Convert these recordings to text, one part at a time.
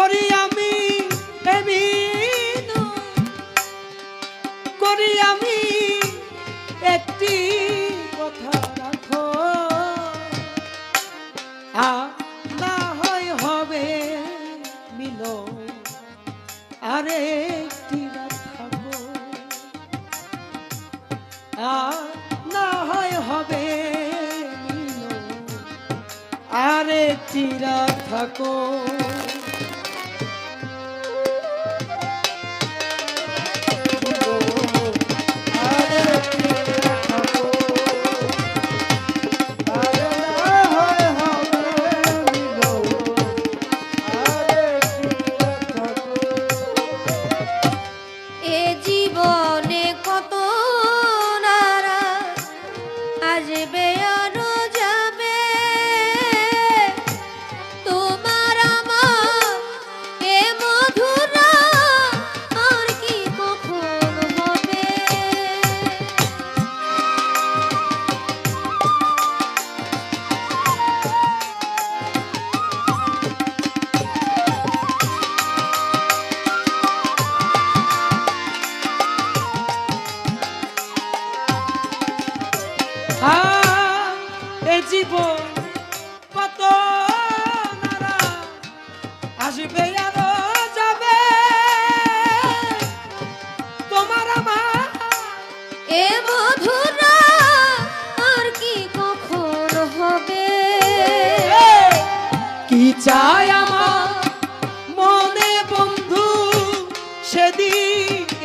করি আমি প্রেমী করি আমি একটি কথা রাখো। না হয় হবে মিল আরে একটি থাকো না হয় হবে আরে চিরা থাকো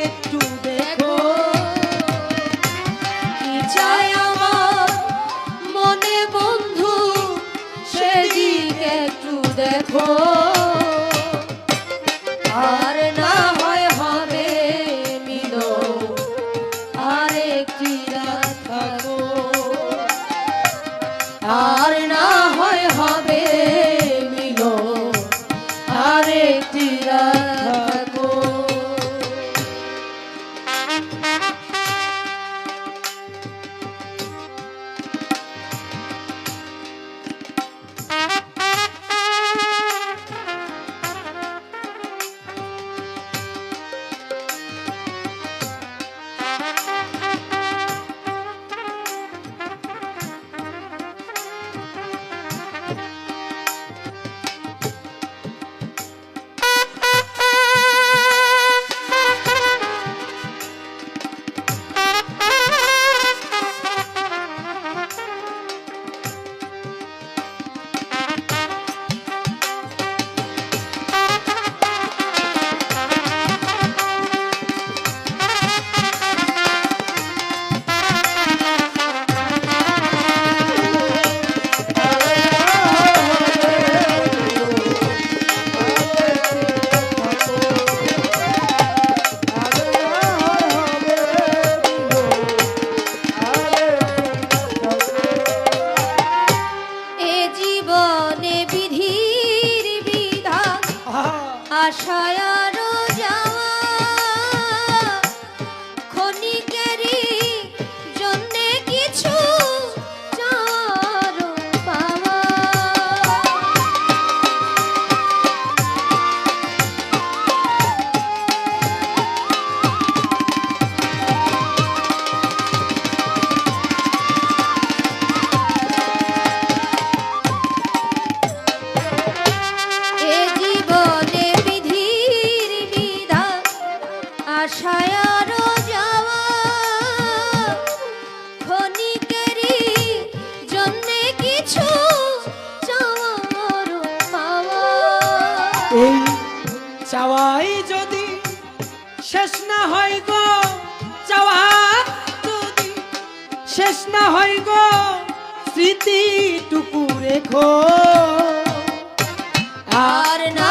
একটু দেখো। আশার শেষ না হয় গো স্মৃতি স্মৃতিটুকু রেখো। আর না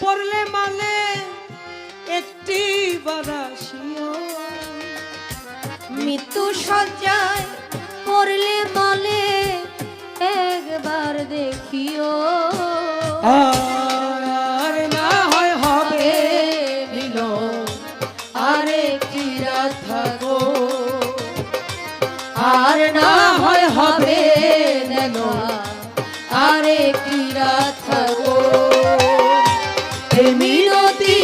পড়লে মানে একটি মৃত্যু সজ্জায় পড়লে মানে একবার দেখিও। মিনতি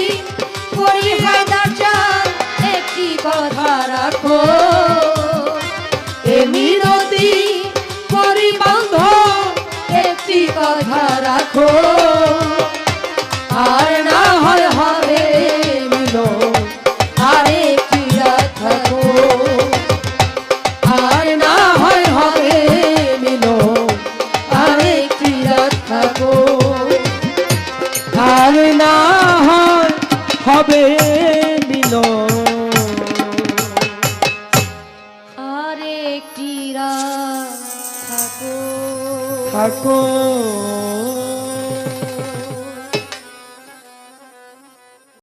করি হায়দার চান একটি কথা রাখো। এ মিনতি করি বান্ধ একটি কথা রাখো। আর না